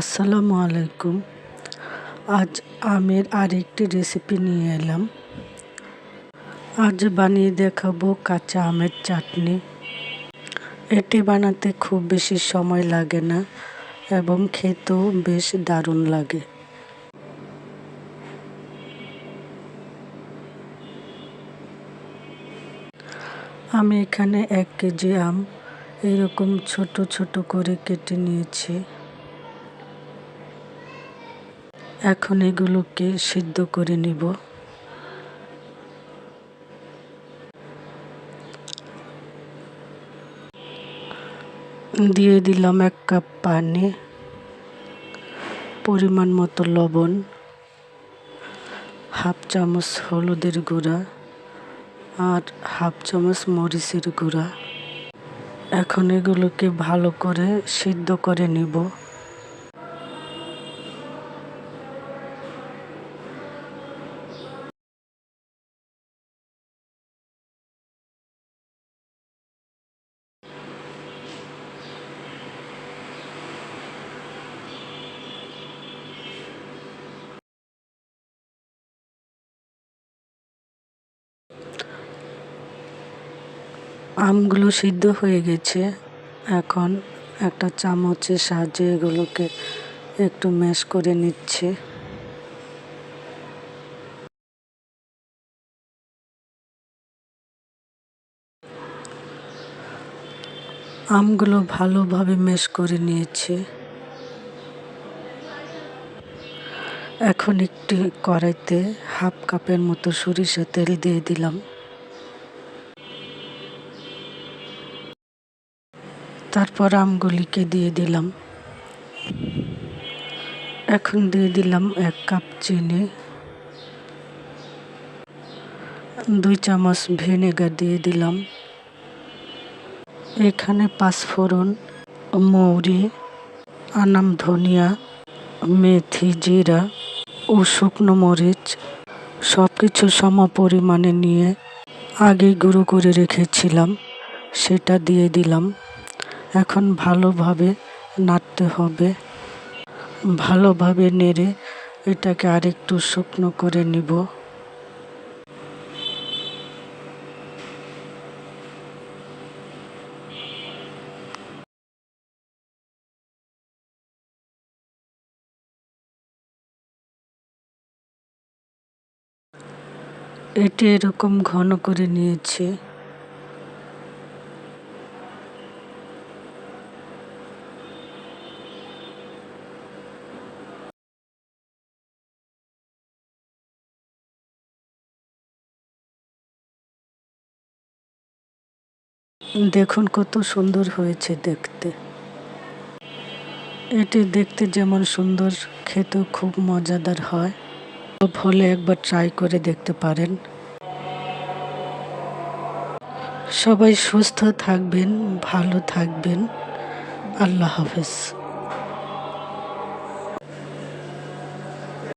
আসসালামু আলাইকুম। আজ আমের আরেকটি রেসিপি নিয়ে এলাম। আজ বানিয়ে দেখাবো কাঁচা আমের চাটনি। এটি বানাতে খুব বেশি সময় লাগে না এবং খেতেও বেশ দারুণ লাগে। আমি এখানে এক কেজি আম এরকম ছোট ছোট করে কেটে নিয়েছি। এখন এগুলোকে সিদ্ধ করে নিব। দিয়ে দিলাম এক কাপ পানি, পরিমাণ মতো লবণ, হাফ চামচ হলুদের গুঁড়া আর হাফ চামচ মরিচের গুঁড়া। এখন এগুলোকে ভালো করে সিদ্ধ করে নিব। আমগুলো সিদ্ধ হয়ে গেছে। এখন একটা চামচের সাহায্যে এগুলোকে একটু ম্যাশ করে নিচ্ছে। আমগুলো ভালোভাবে ম্যাশ করে নিয়েছে। এখন একটি কড়াইতে হাফ কাপের মতো সরিষা তেল দিয়ে দিলাম। তারপর আমগুলিকে দিয়ে দিলাম। এখন দিয়ে দিলাম এক কাপ চিনি, দুই চামচ ভিনেগার দিয়ে দিলাম। এখানে পাঁচফোড়ন, মৌরি, আনাম ধনিয়া, মেথি জিরা ও শুকনো মরিচ সব কিছু সম পরিমাণে নিয়ে আগে গুঁড়ো করে রেখেছিলাম, সেটা দিয়ে দিলাম। এখন ভালোভাবে নাড়তে হবে। ভালোভাবে নেড়ে এটাকে আরেকটু শুকনো করে নিব। এটি এরকম ঘন করে নিয়েছে। দেখুন কত সুন্দর হয়েছে দেখতে। এটি দেখতে যেমন সুন্দর খেতে খুব মজাদার হয়। ফলে একবার ট্রাই করে দেখতে পারেন। সবাই সুস্থ থাকবেন, ভালো থাকবেন। আল্লাহ হাফেজ।